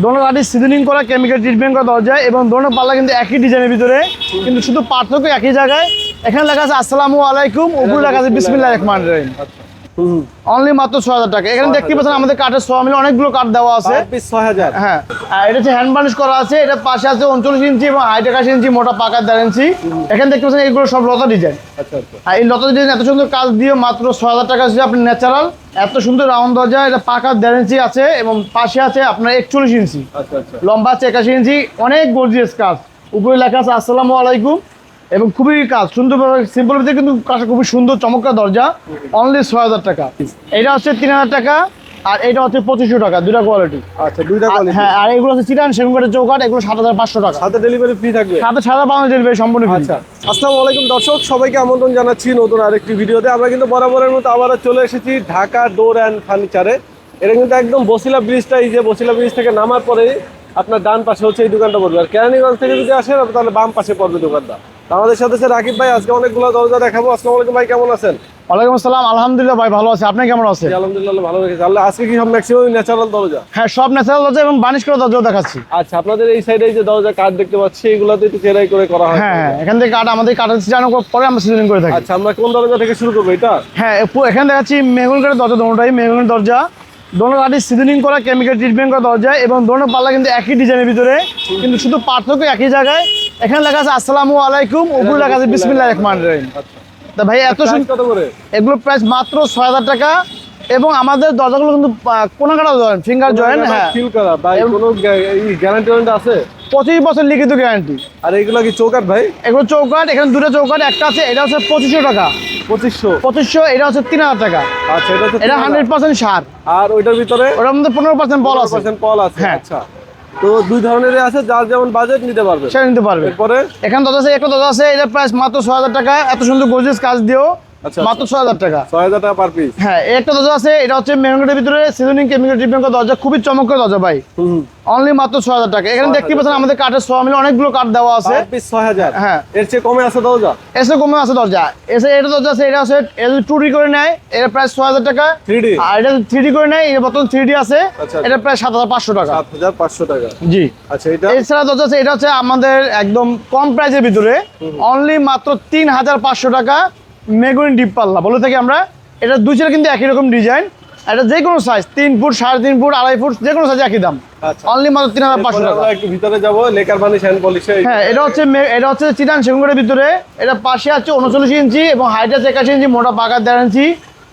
দোনো গাড়ি সিজনিং করা কেমিক্যাল ট্রিটমেন্ট করা দরজা এবং দোনো পাল্লা কিন্তু একই ডিজাইনের ভিতরে কিন্তু শুধু পার্থক্য একই জায়গায়। এখানে লেখা আছে আসসালামু আলাইকুম। উপরে লেখা আছে বিসমিল্লাহ রহমান রহিম। অনলি মাত্র ছয় হাজার টাকা। এখানে দেখতে পাচ্ছেন আমাদের কাঠের সোয়া মিলে অনেকগুলো কাঠ দেওয়া আছে। ছয় হাজার। হ্যাঁ। আর এটা হচ্ছে হ্যান্ড বার্নিশ করা আছে এটা পাশে আছে উনচল্লিশ ইঞ্চি এবং হাইট একাশি ইঞ্চি মোটা পাকার দেড় ইঞ্চি। এখানে দেখতে পাচ্ছেন এগুলো সব লতা ডিজাইন আচ্ছা আচ্ছা। আর এই লতা ডিজাইন এত সুন্দর কাজ দিয়ে মাত্র ছয় হাজার টাকা আপনি ন্যাচারাল এত সুন্দর রাউন্ড দরজা এটা পাকা দেড় ইঞ্চি আছে এবং পাশে আছে আপনার একচল্লিশ ইঞ্চি। আচ্ছা আচ্ছা। লম্বা আছে একাশি ইঞ্চি অনেক গর্জিয়াস কাজ। উপরে লেখা আছে আসসালামু আলাইকুম এবং খুবই কাজ সুন্দরভাবে সিম্পল ভিতরে কিন্তু কাজটা খুবই সুন্দর চমৎকার দরজা অনলি ছয় হাজার টাকা। এটা হচ্ছে তিন হাজার টাকা। আর এটা হচ্ছে পঁচিশশো টাকা দুটা কোয়ালিটি আচ্ছা দুইটা কোয়ালিটি হ্যাঁ আর এগুলো হচ্ছে চিটান সেগুন কাঠের চৌকাঠ এগুলো সাত হাজার পাঁচশো টাকা। সাথে ডেলিভারি ফ্রি থাকবে? সাথে সাদা বাংলা ডেলিভারি সম্পূর্ণ। আচ্ছা আসসালামু আলাইকুম দর্শক সবাইকে আমন্ত্রণ জানাচ্ছি নতুন আরেকটি ভিডিওতে। আমরা কিন্তু বরাবরের মতো আবারও চলে এসেছি ঢাকা ডোর অ্যান্ড ফার্নিচারে এটা কিন্তু একদম বসিলা ব্রিজটা এই যে বসিলা ব্রিজ থেকে নামার পরে আপনার ডান পাশে হচ্ছে এই দোকানটা পড়বে। আর কেরানীগঞ্জ থেকে যদি আসেন তাহলে বাম পাশে পড়বে দোকানটা। আমাদের সাথে আছে রাকিব ভাই আজকে অনেকগুলো দরজা দেখাবো। আসসালামু আলাইকুম ভাই কেমন আছেন? ওয়ালাইকুম আসসালাম আলহামদুলিল্লাহ ভাই ভালো আছে। আপনি কেমন আছেন? আলহামদুলিল্লাহ ভালো রেখেছি আল্লাহ আজকে কি সব ম্যাক্সিমাম ন্যাচারাল দরজা? হ্যাঁ সব ন্যাচারাল দরজা এবং বানিশ করা দরজা দেখাচ্ছি। আচ্ছা আপনাদের এই সাইডে যে দরজা কাঠ দেখতে পাচ্ছি এগুলোতে একটু চেরাই করে করা হয়। হ্যাঁ হ্যাঁ এখান থেকে কাঠ আমাদের কাঠের চিটানো পরে আমরা সিজনিং করে থাকি। আচ্ছা আমরা কোন দরজা থেকে শুরু করব এটা? হ্যাঁ এখানে দেখাচ্ছি মেগুন কাঠের দরজা দোনোটাই মেগুনের দরজা। দোনো গাড়ি সিজনিং করা কেমিক্যাল ট্রিটমেন্ট করা দরজা এবং দোনো পাল্লা কিন্তু একই ডিজাইনের ভিতরে কিন্তু শুধু পার্থক্য একই জায়গায় এখানে লেখা আছে আসসালামু আলাইকুম। উপরে লেখা আছে বিসমিল্লাহ রহমান রহিম। আচ্ছা তা ভাই এত এগুলো প্রাইস মাত্র ছয় হাজার টাকা। এবং আমাদের দরজাগুলো কিন্তু কোনা কাটা জয়েন ফিঙ্গার জয়েন হ্যাঁ। ফিল করা ভাই কোনো গ্যারান্টি আছে? পঁচিশ বছর লিখিত গ্যারান্টি আর এইগুলো কি চৌকাট ভাই? এগুলো চৌকাট এখানে দুটো চৌকাট একটা আছে এটা হচ্ছে পঁচিশশো টাকা। পঁচিশশো? পঁচিশশো এটা হচ্ছে তিন হাজার টাকা। আচ্ছা এটা হচ্ছে এটা হান্ড্রেড পার্সেন্ট সার। আর ওইটার ভিতরে? ওটার মধ্যে পনেরো পার্সেন্ট বল আছে। পল আছে হ্যাঁ। আচ্ছা। তো দুই ধরনের আছে যার যেমন বাজেট নিতে পারবে। সেটা নিতে পারবে। এরপরে? এখানে দাদা আছে একটা দাদা আছে এটা প্রাইস মাত্র ছ হাজার টাকা। এত সুন্দর গোজেস কাজ দিয়েও আচ্ছা, মাত্র ছয় হাজার টাকা। ছয় হাজার টাকা পার পিস হ্যাঁ একটা দরজা আছে এটা হচ্ছে ভিতরে সিজনিং কেমিক্যাল ট্রিটমেন্ট দরজা খুবই চমৎকার দরজা ভাই। হুম অনলি মাত্র ছয় হাজার টাকা। এখানে দেখতে পাচ্ছেন আমাদের কাঠের সোয়া মিলে অনেকগুলো কাঠ দেওয়া আছে। ছয় হাজার। হ্যাঁ। এর চেয়ে কমে আছে দরজা? এসে কমে আছে দরজা। এসে এটা দরজা আছে এটা আছে এটা টু ডি করে নেয় প্রায় ছয় হাজার টাকা। থ্রি ডি আর এটা থ্রি ডি করে নেয় এটা বর্তমান থ্রি ডি আছে আচ্ছা। এটা প্রায় সাত হাজার পাঁচশো টাকা। সাত হাজার পাঁচশো টাকা। জি। আচ্ছা এটা? এছাড়া দরজা আছে এটা হচ্ছে আমাদের একদম কম প্রাইসের ভিতরে। অনলি মাত্র তিন হাজার পাঁচশো টাকা। মেগুনি ডিপ পাল্লা বলে থাকি আমরা? এটা দুই কিন্তু একই রকম ডিজাইন এটা যে কোনো সাইজ তিন ফুট সাড়ে তিন ফুট আড়াই ফুট যে কোনো সাইজ একই দাম। আচ্ছা। অনলি মাত্র তিন হাজার পাঁচশো টাকা। একটু ভিতরে যাব লেকার বানিশ হ্যান্ড পলিশে হ্যাঁ এটা হচ্ছে এটা হচ্ছে চিটান সেগুনের ভিতরে। এটা পাশে আছে উনচল্লিশ ইঞ্চি এবং হাইট আছে একাশি ইঞ্চি মোটা পাকা দেড় ইঞ্চি।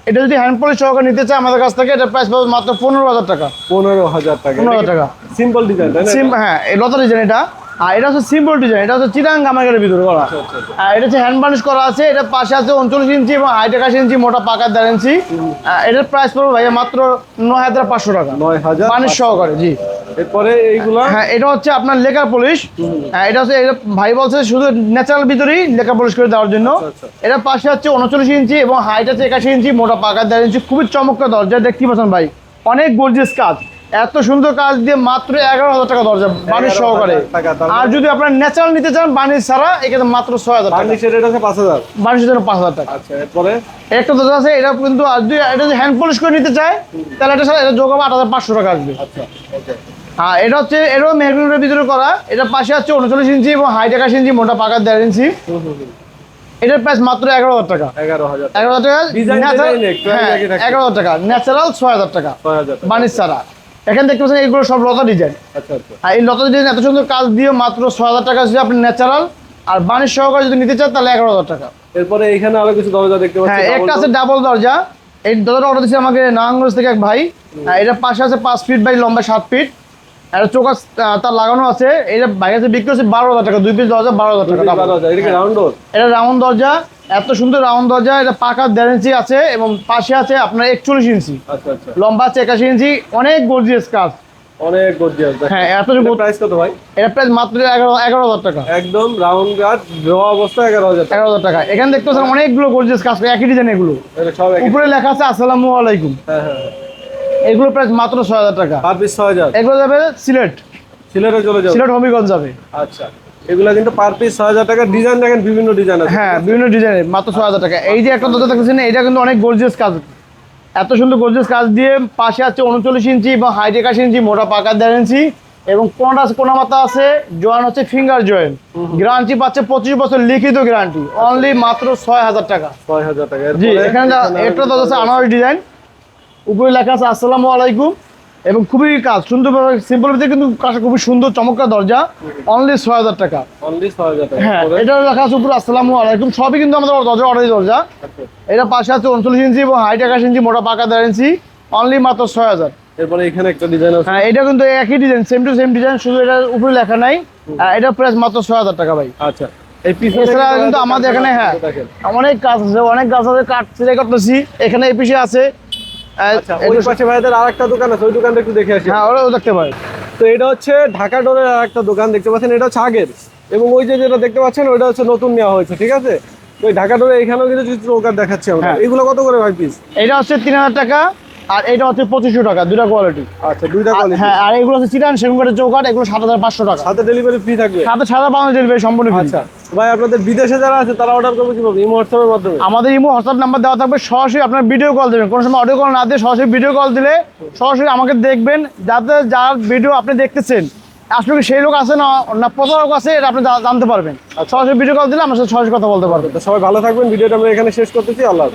এটা যদি হ্যান্ড পলিশ সহকারে নিতে চায় আমাদের কাছ থেকে এটা প্রাইস পাবে মাত্র পনেরো হাজার টাকা। পনেরো হাজার টাকা। পনেরো হাজার টাকা। সিম্পল ডিজাইন হ্যাঁ লতা ডিজাইন এটা। আর এটা হচ্ছে সিম্পল ডিজাইন এটা হচ্ছে চিটাং কামাগের ভিতরে করা। আচ্ছা, আর এটা হচ্ছে হ্যান্ড বার্নিশ করা আছে এটা পাশে আছে উনচল্লিশ ইঞ্চি এবং হাইট একাশি ইঞ্চি মোটা পাকা দেড় ইঞ্চি। এটার প্রাইস পড়বে ভাইয়া মাত্র নয় হাজার পাঁচশো টাকা। নয় হাজার বার্নিশ সহকারে জি। এরপরে এইগুলা? হ্যাঁ এটা হচ্ছে আপনার লেকার পলিশ হ্যাঁ এটা হচ্ছে এটা ভাই বলছে শুধু ন্যাচারাল ভিতরেই লেকার পলিশ করে দেওয়ার জন্য। আচ্ছা, এটা পাশে হচ্ছে উনচল্লিশ ইঞ্চি এবং হাইট আছে একাশি ইঞ্চি মোটা পাকা দেড় ইঞ্চি। খুবই চমৎকার দরজা দেখতে পাচ্ছেন ভাই। অনেক গর্জিয়াস কাজ। এত সুন্দর কাজ দিয়ে মাত্র এগারো হাজার টাকা দরজা 11,000 সহকারে। আর যদি আপনার ন্যাচারাল নিতে চান বানিশ ছাড়া এখানে মাত্র ছয় হাজার টাকা। পাঁচ হাজার। জন্য পাঁচ হাজার টাকা। আচ্ছা এরপরে? একটা দরজা আছে এটা কিন্তু আর যদি এটা যদি হ্যান্ড পলিশ করে নিতে চায় তাহলে এটা সাথে এটা যোগ হবে আট হাজার পাঁচশো টাকা আসবে। আচ্ছা হ্যাঁ এটা হচ্ছে এটাও মেহরুনের ভিতরে করা। এটা পাশে আছে উনচল্লিশ ইঞ্চি এবং হাইট একাশি ইঞ্চি মোটা পাকা দেড় ইঞ্চি। এটার প্রাইস মাত্র এগারো হাজার টাকা। এগারো হাজার টাকা। এগারো হাজার টাকা ন্যাচারাল ছয় হাজার টাকা। ছয় হাজার টাকা। বানিশ ছাড়া। এখানে দেখতে পাচ্ছেন এইগুলো সব লতা ডিজাইন আচ্ছা আচ্ছা। আর এই লতা ডিজাইন এত সুন্দর কাজ দিয়ে মাত্র ছ হাজার টাকা যদি আপনি ন্যাচারাল আর বাণিজ্য সহকারে যদি নিতে চান তাহলে এগারো হাজার টাকা। এরপরে এখানে আরও কিছু দরজা দেখতে পাচ্ছি হ্যাঁ একটা আছে ডাবল দরজা। এই দরজাটা অর্ডার দিচ্ছে আমাকে নারায়ণগঞ্জ থেকে এক ভাই। আর এটার পাশে আছে পাঁচ ফিট বাই লম্বা সাত ফিট আর চোখা তার লাগানো আছে। এটা বাইরে বিক্রি হচ্ছে বারো হাজার টাকা দুই পিস দরজা বারো হাজার টাকা। এটা রাউন্ড দরজা এত সুন্দর রাউন্ড দরজা এটা পাকা দেড় ইঞ্চি আছে এবং পাশে আছে আপনার একচল্লিশ ইঞ্চি। আচ্ছা আচ্ছা। লম্বা আছে একাশি ইঞ্চি অনেক গর্জিয়াস কাজ। অনেক গর্জিয়াস হ্যাঁ এত প্রাইস কত ভাই? এটা প্রাইস মাত্র এগারো এগারো হাজার টাকা। একদম রাউন্ড গার্ড ড্র অবস্থা এগারো হাজার টাকা। এগারো হাজার টাকা। এখানে দেখতে পাচ্ছেন অনেকগুলো গর্জিয়াস কাজ করে একই ডিজাইন এগুলো। উপরে লেখা আছে আসসালামু আলাইকুম। হ্যাঁ হ্যাঁ। এগুলো প্রাইস মাত্র ছয় হাজার টাকা। পার পিস ছয় হাজার এগুলো যাবে সিলেট। সিলেটে চলে যাবে। সিলেট হবিগঞ্জ যাবে। আচ্ছা। এগুলা কিন্তু পার পিস ছয় হাজার টাকা। ডিজাইন দেখেন বিভিন্ন ডিজাইন আছে। হ্যাঁ বিভিন্ন ডিজাইনের মাত্র ছয় হাজার টাকা। এই যে একটা দরজা দেখতেছেন এটা কিন্তু অনেক গর্জিয়াস কাজ। এত সুন্দর গর্জিয়াস কাজ দিয়ে পাশে আছে উনচল্লিশ ইঞ্চি হাইট একাশি ইঞ্চি মোটা পাকা দেড় ইঞ্চি এবং কোনটা আছে কোনা মাথা আছে জয়েন হচ্ছে ফিঙ্গার জয়েন গ্যারান্টি পাচ্ছে পঁচিশ বছর লিখিত গ্যারান্টি অনলি মাত্র ছয় হাজার টাকা। ছয় হাজার টাকা। জি এখানে যা- একটা দরজা আছে আনোয়ার ডিজাইন উপরে লেখা আছে আসসালামু আলাইকুম। এবং খুবই কাজ সুন্দরভাবে সিম্পল ভিতরে কিন্তু কাজটা খুবই সুন্দর চমৎকার দরজা। অনলি ছয় হাজার টাকা। অনলি ছয় হাজার টাকা। হ্যাঁ এটা লেখা আছে উপরে আসসালামু আলাইকুম। সবই কিন্তু আমাদের দরজা অর্ডারি দরজা। আচ্ছা। এটা পাশে আছে উনচল্লিশ ইঞ্চি এবং হাইট একাশ ইঞ্চি মোটা পাকা দেড় ইঞ্চি। অনলি মাত্র ছয় হাজার। এরপরে এখানে একটা ডিজাইন আছে। হ্যাঁ এটা কিন্তু একই design same to same design শুধু এটার উপরে লেখা নাই। আর এটা প্রাইস মাত্র ছয় হাজার টাকা ভাই। আচ্ছা। এই পিছনে এছাড়া কিন্তু আমাদের এখানে হ্যাঁ অনেক কাজ আছে অনেক গাছ আছে কাঠ সিলাই করতেছি। এখানে এই পিছিয়ে আছে ওই পাশে ভাইদের আরেকটা দোকান আছে ওই দোকানটা একটু দেখে আসি। হ্যাঁ ওরাও দেখতে তো এটা হচ্ছে ঢাকা ডোরের আরেকটা দোকান দেখতে পাচ্ছেন এটা হচ্ছে আগের। এবং ওই যে যেটা দেখতে পাচ্ছেন ওইটা হচ্ছে নতুন নেওয়া হয়েছে ঠিক আছে? তো ওই ঢাকা ডোরে এখানেও কিন্তু কিছু চৌকার দেখাচ্ছি আমরা। হ্যাঁ। এগুলো কত করে ভাই পিস এটা হচ্ছে তিন হাজার টাকা। আর এটা হচ্ছে পঁচিশশো টাকা দুটা কোয়ালিটি আচ্ছা দুইটা কোয়ালিটি হ্যাঁ আর এগুলো হচ্ছে চিরান সেগুন কাঠের চৌকাঠ এগুলো সাত হাজার পাঁচশো টাকা। সাথে ডেলিভারি ফ্রি থাকবে? সাথে সাদা বাংলা ডেলিভারি সম্পূর্ণ আচ্ছা ভাই আপনাদের বিদেশে যারা আছে তারা অর্ডার করবে কীভাবে? ইমো হোয়াটসঅ্যাপের মাধ্যমে? আমাদের ইমো হোয়াটসঅ্যাপ নাম্বার দেওয়া থাকবে সরাসরি আপনার ভিডিও কল দেবেন। কোনো সময় অডিও কল না দিয়ে সরাসরি ভিডিও কল দিলে সরাসরি আমাকে দেখবেন যাতে যার ভিডিও আপনি দেখতেছেন আসলে কি সেই লোক আছে না না প্রতারক আছে এটা আপনি জানতে পারবেন। সরাসরি ভিডিও কল দিলে আমার সাথে সরাসরি কথা বলতে পারবেন। তো সবাই ভালো থাকবেন ভিডিওটা আমরা এখানে শেষ করতেছি আল্লাহ